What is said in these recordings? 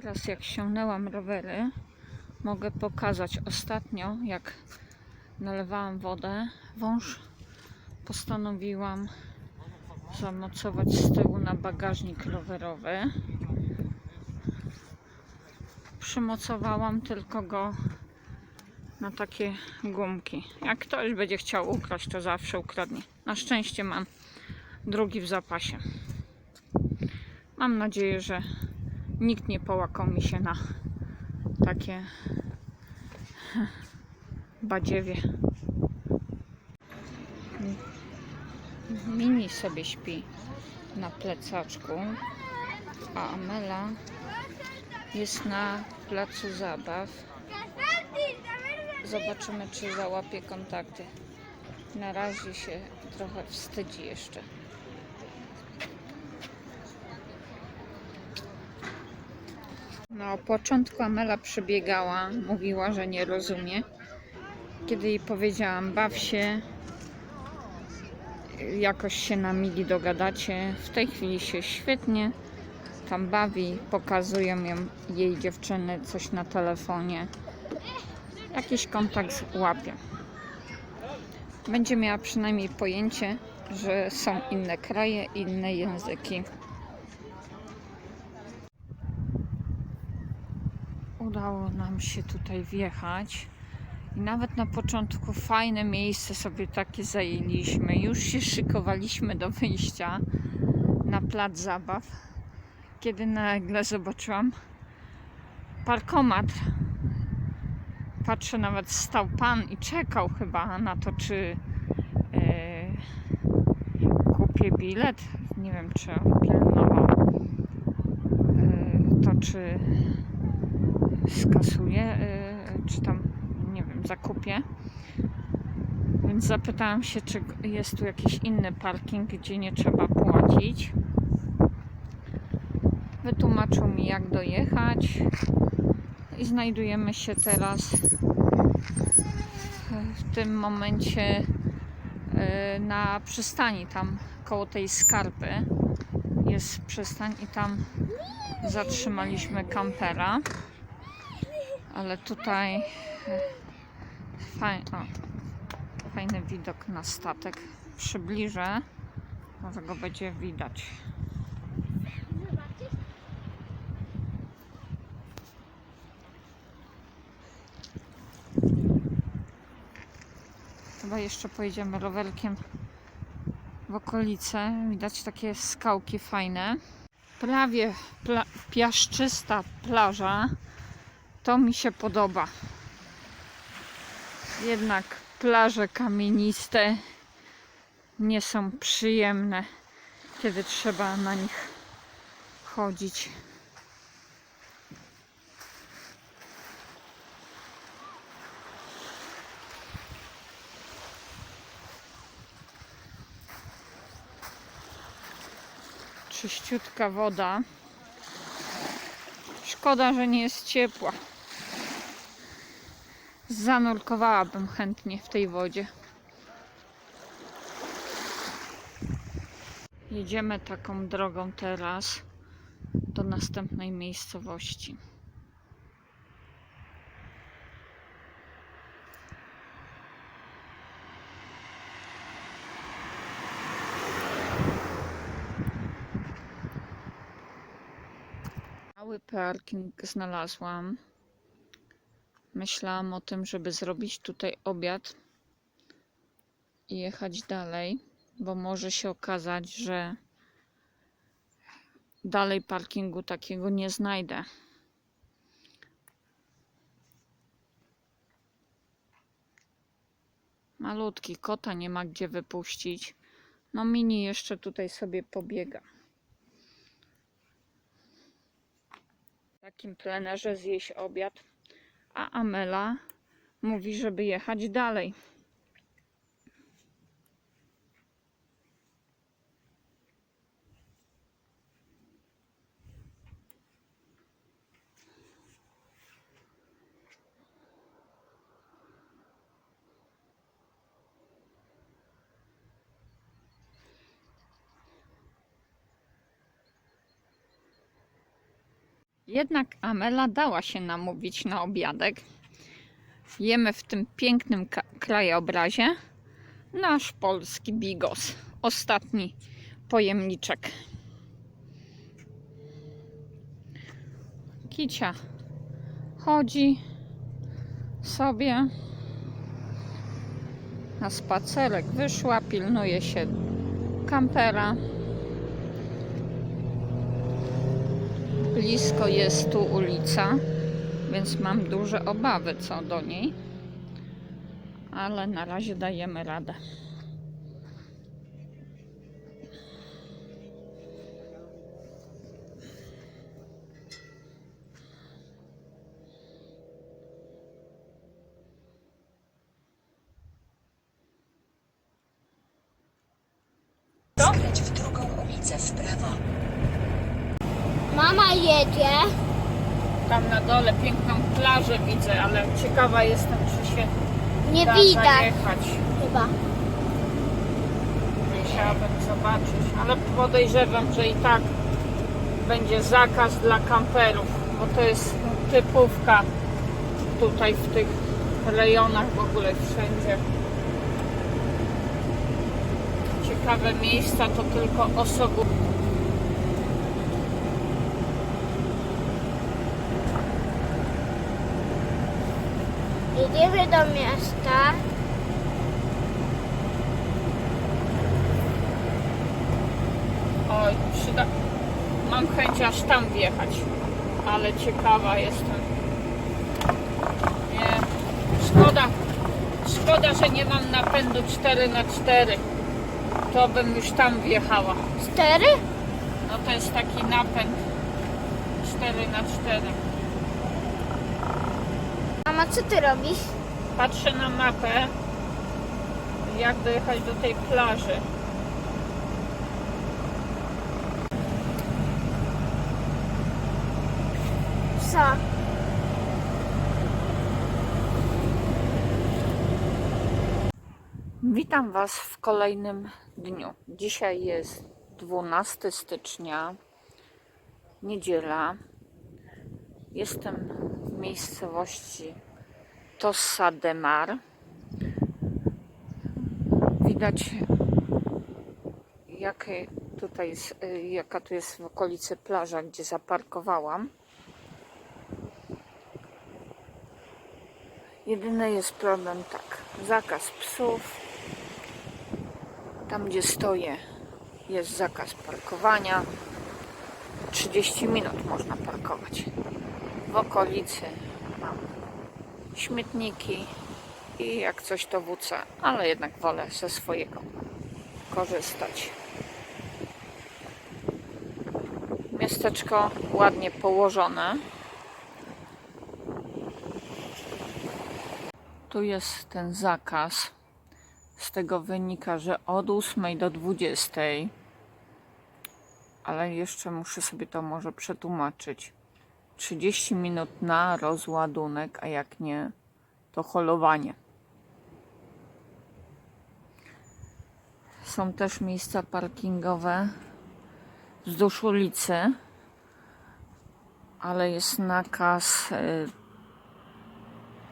Teraz jak ściągnęłam rowery, mogę pokazać ostatnio, jak nalewałam wodę, wąż postanowiłam zamocować z tyłu na bagażnik rowerowy. Przymocowałam tylko go na takie gumki. Jak ktoś będzie chciał ukraść, to zawsze ukradnie. Na szczęście mam drugi w zapasie. Mam nadzieję, że nikt nie połakał mi się na takie badziewie. Mini sobie śpi na plecaczku, a Amela jest na placu zabaw. Zobaczymy, czy załapie kontakty. Na razie się trochę wstydzi jeszcze. Na początku Amela przybiegała, mówiła, że nie rozumie. Kiedy jej powiedziałam, baw się, jakoś się na mili dogadacie. W tej chwili się świetnie tam bawi, pokazują ją jej dziewczyny coś na telefonie. Jakiś kontakt łapie. Będzie miała przynajmniej pojęcie, że są inne kraje, inne języki. Udało nam się tutaj wjechać. I nawet na początku fajne miejsce sobie takie zajęliśmy. Już się szykowaliśmy do wyjścia na plac zabaw, kiedy nagle zobaczyłam parkomat. Patrzę, nawet stał pan i czekał chyba na to, czy e, kupię bilet. Nie wiem, czy on pilnował e, to, czy skasuję, e, czy tam, nie wiem, zakupię. Więc zapytałam się, czy jest tu jakiś inny parking, gdzie nie trzeba płacić. Wytłumaczył mi, jak dojechać. I znajdujemy się teraz w tym momencie e, na przystani, tam koło tej skarpy jest przystań i tam zatrzymaliśmy kampera. Ale tutaj e, o, fajny widok na statek. Przybliżę, może go będzie widać. Chyba jeszcze pojedziemy rowerkiem w okolice. Widać takie skałki fajne. Prawie pla piaszczysta plaża. To mi się podoba. Jednak plaże kamieniste nie są przyjemne, kiedy trzeba na nich chodzić. Czyściutka woda. Szkoda, że nie jest ciepła. Zanurkowałabym chętnie w tej wodzie. Jedziemy taką drogą teraz do następnej miejscowości. Parking znalazłam. Myślałam o tym, żeby zrobić tutaj obiad i jechać dalej, bo może się okazać, że dalej parkingu takiego nie znajdę. Malutki kota nie ma gdzie wypuścić. No mini jeszcze tutaj sobie pobiega. Takim plenerze zjeść obiad a Amela mówi, żeby jechać dalej. Jednak Amela dała się namówić na obiadek. Jemy w tym pięknym krajobrazie nasz polski bigos. Ostatni pojemniczek. Kicia chodzi sobie na spacerek. Wyszła, pilnuje się kampera. Blisko jest tu ulica, więc mam duże obawy co do niej. Ale na razie dajemy radę. Skręć w drugą ulicę w prawo. Mama jedzie. Tam na dole piękną plażę widzę, ale ciekawa jestem, czy się Nie da widać zajechać. chyba. Musiałabym zobaczyć, ale podejrzewam, że i tak będzie zakaz dla kamperów, bo to jest typówka tutaj w tych rejonach w ogóle wszędzie. Ciekawe miejsca to tylko osoby. Jedziemy do miasta. Oj, przyda... Mam chęć aż tam wjechać, ale ciekawa jestem. Nie, szkoda, szkoda, że nie mam napędu 4 na 4 To bym już tam wjechała. Cztery? No to jest taki napęd 4 na 4 Mama, co ty robisz? Patrzę na mapę, jak dojechać do tej plaży. Co? Witam Was w kolejnym dniu. Dzisiaj jest 12 stycznia, niedziela. Jestem w miejscowości Tossa de Mar. Widać, jakie tutaj jest, y, jaka tu jest w okolicy plaża, gdzie zaparkowałam. Jedyny jest problem tak, zakaz psów. Tam gdzie stoję jest zakaz parkowania. 30 minut można parkować. W okolicy śmietniki i jak coś to WC, ale jednak wolę ze swojego korzystać. Miasteczko ładnie położone. Tu jest ten zakaz. Z tego wynika, że od 8 do 20, ale jeszcze muszę sobie to może przetłumaczyć. 30 minut na rozładunek, a jak nie, to holowanie. Są też miejsca parkingowe wzdłuż ulicy, ale jest nakaz y,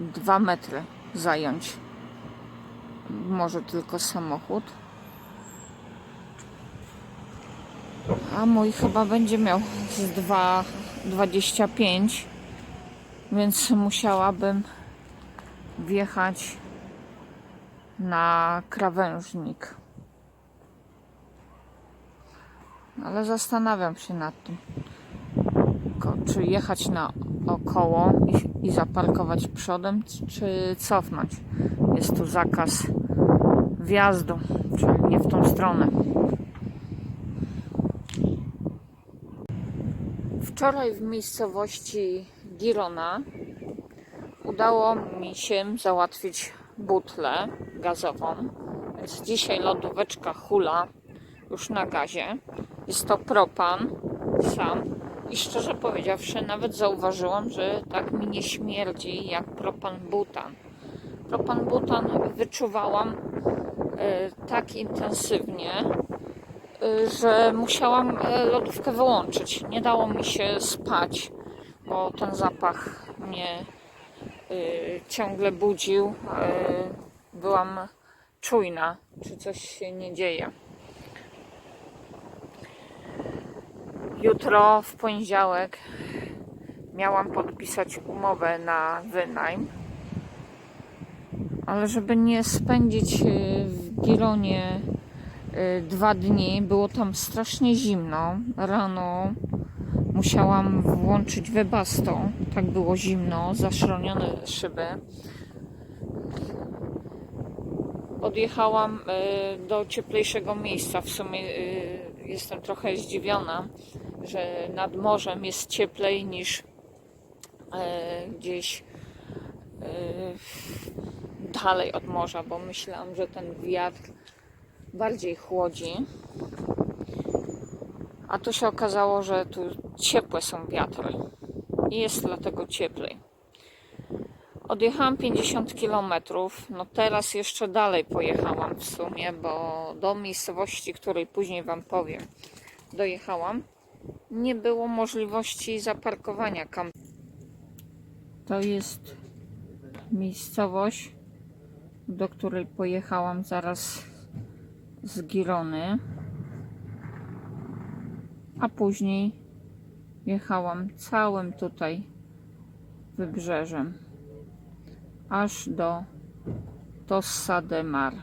2 metry zająć. Może tylko samochód. A mój chyba będzie miał z 2,25, więc musiałabym wjechać na krawężnik. Ale zastanawiam się nad tym czy jechać na około i, i zaparkować przodem, czy cofnąć. Jest tu zakaz wjazdu, czyli nie w tą stronę. Wczoraj w miejscowości Girona udało mi się załatwić butlę gazową. Więc dzisiaj lodóweczka hula już na gazie. Jest to propan sam. I szczerze powiedziawszy, nawet zauważyłam, że tak mi nie śmierdzi jak propan butan. Propan butan wyczuwałam e, tak intensywnie, że musiałam e, lodówkę wyłączyć. Nie dało mi się spać. bo ten zapach mnie y, ciągle budził. Y, byłam czujna, czy coś się nie dzieje. Jutro, w poniedziałek, miałam podpisać umowę na wynajm, ale żeby nie spędzić y, w Gironie y, dwa dni, było tam strasznie zimno. Rano musiałam włączyć webasto, tak było zimno, zaszronione szyby. Odjechałam y, do cieplejszego miejsca. W sumie y, jestem trochę zdziwiona, że nad morzem jest cieplej niż gdzieś dalej od morza, bo myślałam, że ten wiatr bardziej chłodzi. A tu się okazało, że tu ciepłe są wiatry i jest dlatego cieplej. Odjechałam 50 km, no teraz jeszcze dalej pojechałam w sumie, bo do miejscowości, której później Wam powiem, dojechałam. Nie było możliwości zaparkowania kamp. To jest miejscowość, do której pojechałam zaraz z Girony. A później jechałam całym tutaj wybrzeżem aż do Tossa de Mar.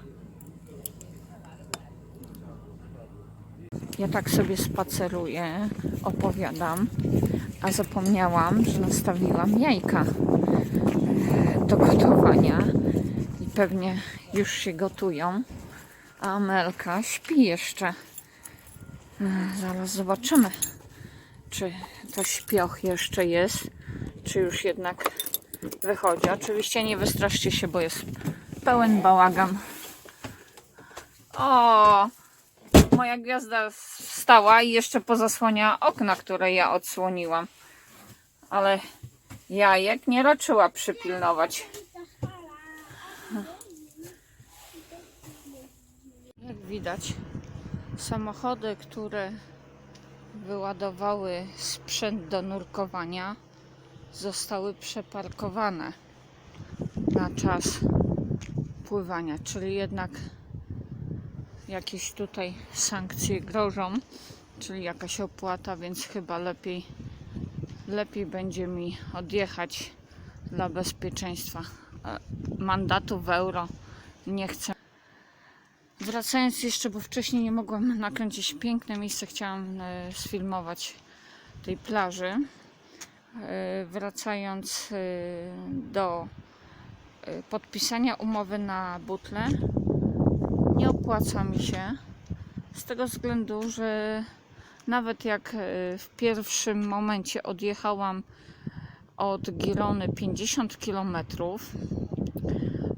Ja tak sobie spaceruję, opowiadam, a zapomniałam, że nastawiłam jajka e, do gotowania i pewnie już się gotują. Amelka śpi jeszcze. E, Zaraz zobaczymy, czy to śpioch jeszcze jest, czy już jednak wychodzi. Oczywiście nie wystraszcie się, bo jest pełen bałagan. O! Moja gwiazda wstała i jeszcze pozasłania okna, które ja odsłoniłam. Ale jajek nie raczyła przypilnować. Jak widać, samochody, które wyładowały sprzęt do nurkowania, zostały przeparkowane na czas pływania, czyli jednak jakieś tutaj sankcje grożą, czyli jakaś opłata, więc chyba lepiej lepiej będzie mi odjechać dla bezpieczeństwa. E, Mandatu w euro nie chcę. Wracając jeszcze, bo wcześniej nie mogłam nakręcić piękne miejsce, chciałam e, sfilmować tej plaży. E, Wracając e, do podpisania umowy na butle, nie opłaca mi się z tego względu, że nawet jak w pierwszym momencie odjechałam od Girony 50 km,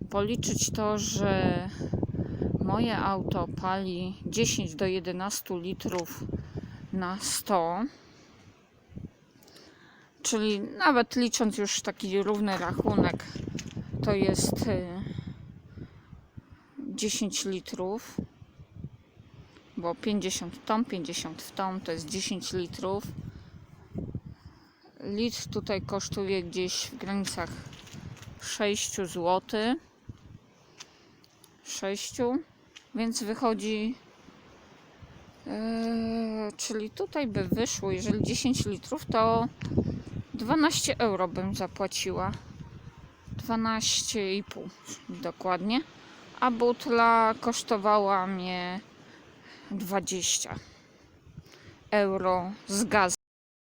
policzyć to, że moje auto pali 10 do 11 litrów na 100, czyli nawet licząc już taki równy rachunek, to jest e, 10 litrów, bo 50 w tą, 50 w tą, to jest 10 litrów. Litr tutaj kosztuje gdzieś w granicach 6 zł. 6, więc wychodzi. Yy, czyli tutaj by wyszło, jeżeli 10 litrów, to 12 euro bym zapłaciła. 12,5 dokładnie. A butla kosztowała mnie 20 euro z gazem.